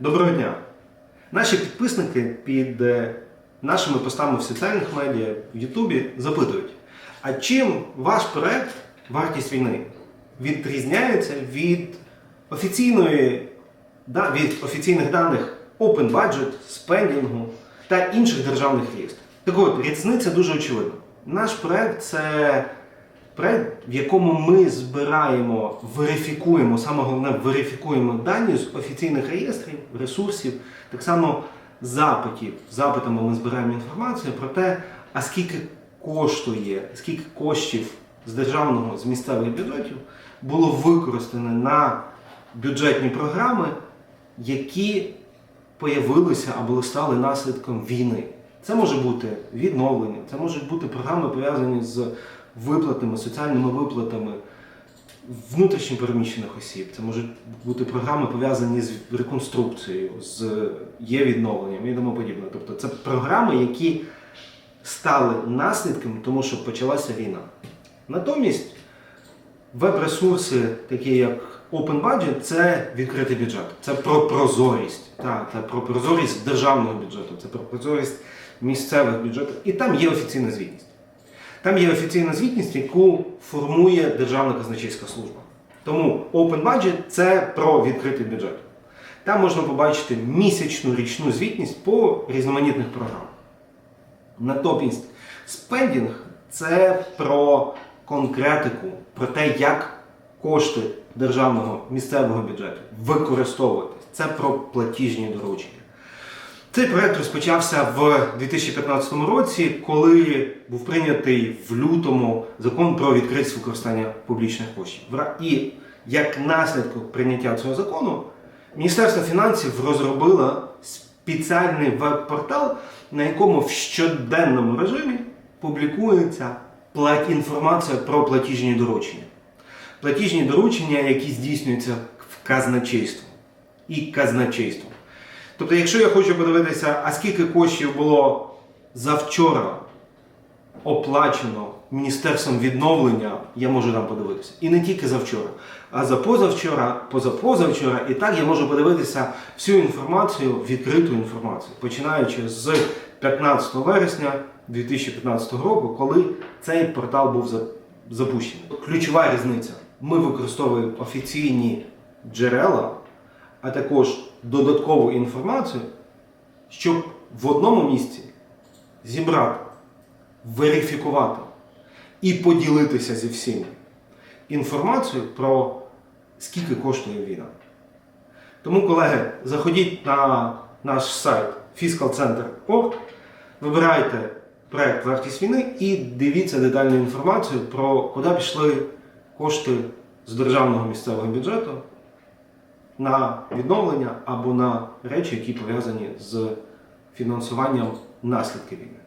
Доброго дня! Наші підписники під е, нашими постами в соціальних медіа в Ютубі запитують, а чим ваш проект Вартість війни відрізняється від офіційної, від офіційних даних Open Budget, спендінгу та інших державних реєстрів? Так от, різниця дуже очевидна. Наш проект це проект, в якому ми збираємо, верифікуємо, саме головне, верифікуємо дані з офіційних реєстрів, ресурсів, так само запитів. Запитами ми збираємо інформацію про те, а скільки коштує, скільки коштів з державного, з місцевих бюджетів було використано на бюджетні програми, які появилися або стали наслідком війни. Це може бути відновлення, це можуть бути програми пов'язані з виплатами, соціальними виплатами внутрішньо переміщених осіб. Це можуть бути програми пов'язані з реконструкцією, з є відновленням і тому подібне. Тобто це програми, які стали наслідком, тому що почалася війна. Натомість веб-ресурси, такі як Open Budget, це відкритий бюджет. Це про прозорість. Так, це про прозорість державного бюджету, це про прозорість місцевих бюджетів. І там є офіційна звітність. Там є офіційна звітність, яку формує Державна казначейська служба. Тому Open Budget це про відкритий бюджет. Там можна побачити місячну річну звітність по різноманітних програмах. Натомість спендінг це про конкретику, про те, як кошти державного місцевого бюджету використовуватись. Це про платіжні доручення. Цей проект розпочався в 2015 році, коли був прийнятий в лютому закон про відкритість використання публічних коштів. І як наслідок прийняття цього закону, Міністерство фінансів розробило спеціальний веб-портал, на якому в щоденному режимі публікується пла- інформація про платіжні доручення. Платіжні доручення, які здійснюються в казначейство і казначейством. Тобто, якщо я хочу подивитися, а скільки коштів було завчора оплачено Міністерством відновлення, я можу там подивитися. І не тільки завчора, а за позавчора, позапозавчора, і так я можу подивитися всю інформацію, відкриту інформацію, починаючи з 15 вересня 2015 року, коли цей портал був запущений. Ключова різниця. Ми використовуємо офіційні джерела, а також додаткову інформацію, щоб в одному місці зібрати, верифікувати і поділитися зі всіма інформацією про скільки коштує війна. Тому, колеги, заходіть на наш сайт fiscalcenter.org, вибирайте проект Вартість війни і дивіться детальну інформацію про куди пішли кошти з державного місцевого бюджету на відновлення або на речі, які пов'язані з фінансуванням наслідків війни.